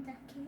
দেখি